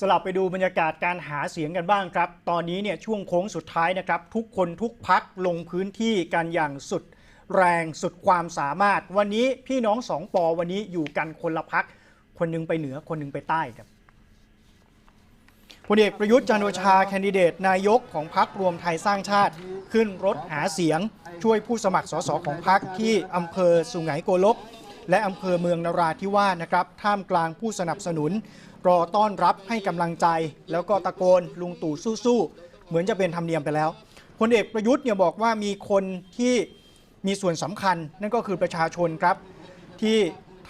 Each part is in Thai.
สลับไปดูบรรยากาศการหาเสียงกันบ้างครับ ตอนนี้เนี่ยช่วงโค้งสุดท้ายนะครับ ทุกคนทุกพักลงพื้นที่กันอย่างสุดแรงสุดความสามารถ วันนี้พี่น้องสองปอวันนี้อยู่กันคนละพัก คนนึงไปเหนือคนนึงไปใต้ครับพลเอกประยุทธ์จันโอชาแคนดิเดตนายกของพักรวมไทยสร้างชาติ ขึ้นรถหาเสียง ช่วยผู้สมัครสสของพักที่อำเภอสุไหงโกลก และอำเภอเมืองนราธิวาสนะครับ ท่ามกลางผู้สนับสนุน รอต้อนรับให้กำลังใจ แล้วก็ตะโกนลุงตู่สู้ๆ เหมือนจะเป็นธรรมเนียมไปแล้วพลเอกประยุทธ์เนี่ยบอกว่ามีคนที่มีส่วนสำคัญ นั่นก็คือประชาชนครับ ที่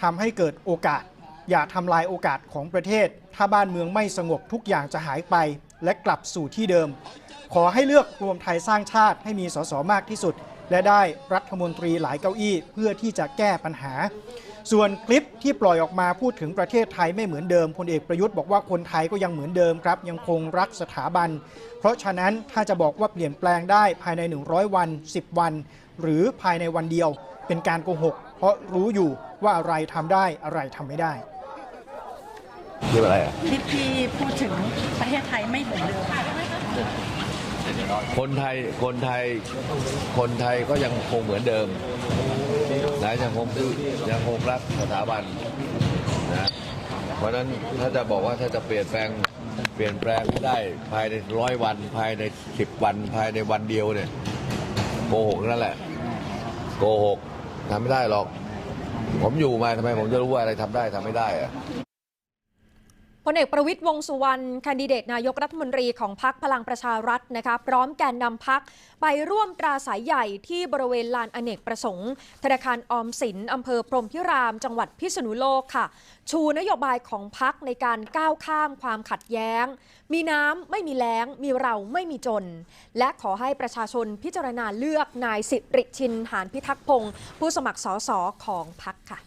ทำให้เกิดโอกาส อย่าทำลายโอกาสของประเทศ ถ้าบ้านเมืองไม่สงบทุกอย่างจะหายไป และกลับสู่ที่เดิม ขอให้เลือกรวมไทยสร้างชาติให้มีสสมากที่สุด และได้รัฐมนตรีหลายเก้าอี้เพื่อที่จะแก้ปัญหา ส่วนคลิปที่ปล่อยออกมาพูดถึงประเทศไทยไม่เหมือนเดิมพลเอกประยุทธ์บอกว่าคนไทยก็ยังเหมือนเดิมครับยังคงรักสถาบัน เพราะฉะนั้นถ้าจะบอกว่าเปลี่ยนแปลงได้ภายใน 100 วัน 10 วัน หรือภายในวันเดียว เป็นการโกหก เพราะรู้อยู่ว่าอะไรทำได้อะไรทำไม่ได้เรียกอะไรอะคลิปที่พูดถึงประเทศไทยไม่เหมือนเดิม คนไทยคนไทยคนไทยก็ยังคงเหมือนเดิมนะยังคงยังคงรักสถาบันนะเพราะฉะนั้นถ้าจะบอกว่าถ้าจะเปลี่ยนแปลงเปลี่ยนแปลงไม่ได้ภายในร้อยวัน ภายในสิบวัน ภายในวันเดียวเนี่ยโกหกนั่นแหละโกหกทำไม่ได้หรอก ผมอยู่มาทำไมผมจะรู้ว่าอะไรทำได้ทำไม่ได้อะ พลเอกประวิตยวงสุวรรณแคนดิเดตนายกรัฐมนตรีของพรรคพลังประชารัฐนะคะพร้อมแกนนำพักไปร่วมปราศัยใหญ่ที่บริเวณลานอเนกประสงค์ ธนาคารออมสินอำเภอพรมพิราม จังหวัดพิษณุโลกค่ะ ชูนโยบายของพักในการก้าวข้ามความขัดแย้ง มีน้ำไม่มีแล้ง มีเราไม่มีจน และขอให้ประชาชนพิจารณาเลือกนายสิริชินหานพิทักษ์พงศ์ผู้สมัครสสของพักค่ะ